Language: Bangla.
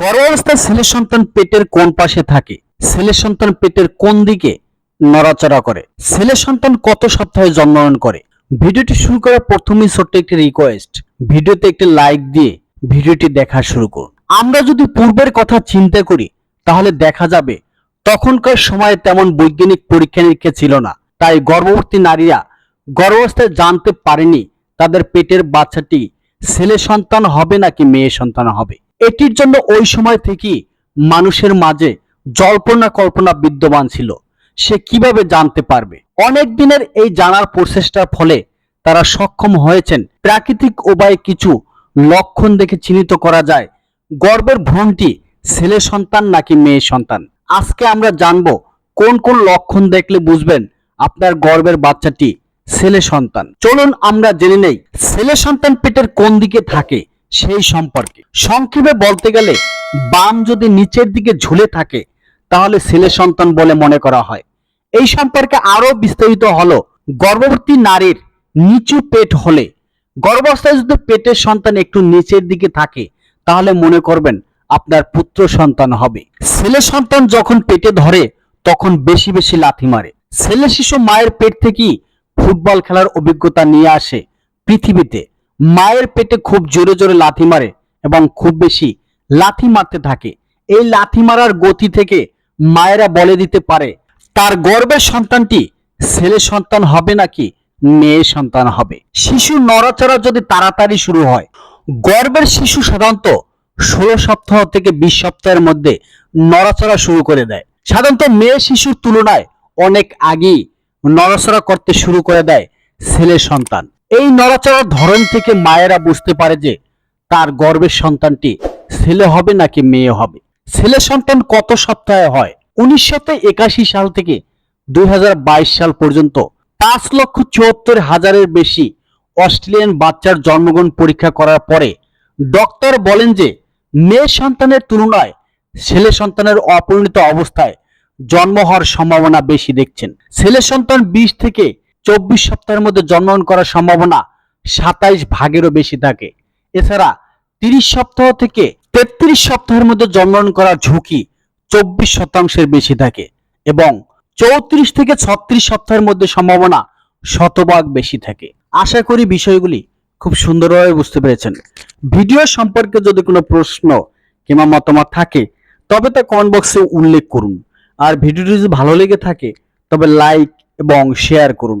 গর্ভাবস্থায় ছেলে সন্তান পেটের কোন পাশে থাকে? ছেলে সন্তান পেটের কোন দিকে? নড়াচড়া করে। ছেলে সন্তান কত সপ্তাহে জন্মগ্রহণ করে? ভিডিওটি শুরু করার প্রথমেই ছোট্ট একটি রিকোয়েস্ট ভিডিওতে একটি লাইক দিয়ে ভিডিওটি দেখা শুরু করুন। আমরা যদি পূর্বের কথা চিন্তা করি, তাহলে দেখা যাবে, তখনকার সময়ে তেমন বৈজ্ঞানিক পরীক্ষা নিরীক্ষা ছিল না। তাই গর্ভবতী নারীরা গর্ভাবস্থায় জানতে পারেনি তাদের পেটের বাচ্চাটি ছেলে সন্তান হবে নাকি মেয়ে সন্তান হবে। এটির জন্য ওই সময় থেকেই মানুষের মাঝে জল্পনা কল্পনা বিদ্যমান ছিল। সে কীভাবে জানতে পারবে? অনেক দিনের এই জানার প্রচেষ্টার ফলে তারা সক্ষম হয়েছেন। প্রাকৃতিক উপায়ে কিছু লক্ষণ দেখে চিহ্নিত করা যায়। গর্বের ভ্রূণটি ছেলে সন্তান নাকি মেয়ে সন্তান? আজকে আমরা জানব কোন কোন লক্ষণ দেখলে বুঝবেন আপনার গর্বের বাচ্চাটি ছেলে সন্তান। চলুন আমরা জেনে নেই, ছেলে সন্তান পেটের কোন দিকে থাকে? সেই সম্পর্কে। সংক্ষেপে বলতে গেলে, বাম যদি নিচের দিকে ঝুলে থাকে, তাহলে ছেলে সন্তান বলে মনে করা হয়। এই সম্পর্কে আরও বিস্তারিত হলো, গর্ভবতী নারীর নিচু পেট হলে। গর্ভাবস্থায় যদি পেটের সন্তান একটু নিচের দিকে থাকে, তাহলে মনে করবেন আপনার পুত্র সন্তান হবে। ছেলে সন্তান যখন পেটে ধরে, তখন বেশি বেশি লাথি মারে। ছেলে শিশু মায়ের পেট থেকেই ফুটবল খেলার অভিজ্ঞতা নিয়ে আসে পৃথিবীতে। মায়ের পেটে খুব জোরে জোরে লাথি মারে এবং খুব বেশি লাথি মারতে থাকে। এই লাথি মারার গতি থেকে মায়েরা বলে দিতে পারে, তার গর্বের সন্তানটি ছেলে সন্তান হবে নাকি মেয়ে সন্তান হবে? শিশু নড়াচড়া যদি তাড়াতাড়ি শুরু হয় গর্বের শিশু সাধারণত ষোলো সপ্তাহ থেকে বিশ সপ্তাহের মধ্যে নড়াচড়া শুরু করে দেয়। সাধারণত মেয়ে শিশুর তুলনায় অনেক আগেই নড়াচড়া করতে শুরু করে দেয় ছেলে সন্তান। এই নড়াচড়ার ধরন থেকে মায়েরা বুঝতে পারে যে তার গর্ভের সন্তানটি ছেলে হবে নাকি মেয়ে হবে। ছেলে সন্তান কত সপ্তাহে হয়? উনিশশো একাশি সাল থেকে দুই হাজার বাইশ সাল পর্যন্ত পাঁচ লক্ষ চুয়াত্তর হাজারের বেশি অস্ট্রেলিয়ান বাচ্চার জন্মগ্রহণ পরীক্ষা করার পরে ডক্টর বলেন যে মেয়ে সন্তানের তুলনায় ছেলে সন্তানের অপরিণত অবস্থায় জন্ম হওয়ার সম্ভাবনা বেশি দেখছেন। ছেলে সন্তান বিশ থেকে চব্বিশ সপ্তাহের মধ্যে জন্মগ্রহণ করার সম্ভাবনা সাতাইশ ভাগেরও বেশি থাকে। এছাড়া তিরিশ সপ্তাহ থেকে তেত্রিশ সপ্তাহের মধ্যে জন্মগ্রহণ করার ঝুঁকি চব্বিশ শতাংশের বেশি থাকে এবং চৌত্রিশ থেকে ছত্রিশ সপ্তাহের মধ্যে সম্ভাবনা শতভাগ বেশি থাকে। আশা করি বিষয়গুলি খুব সুন্দরভাবে বুঝতে পেরেছেন। ভিডিও সম্পর্কে যদি কোনো প্রশ্ন কিংবা মতামত থাকে, তবে তা কমেন্ট বক্সে উল্লেখ করুন। আর ভিডিওটি যদি ভালো লেগে থাকে, তবে লাইক এবং শেয়ার করুন।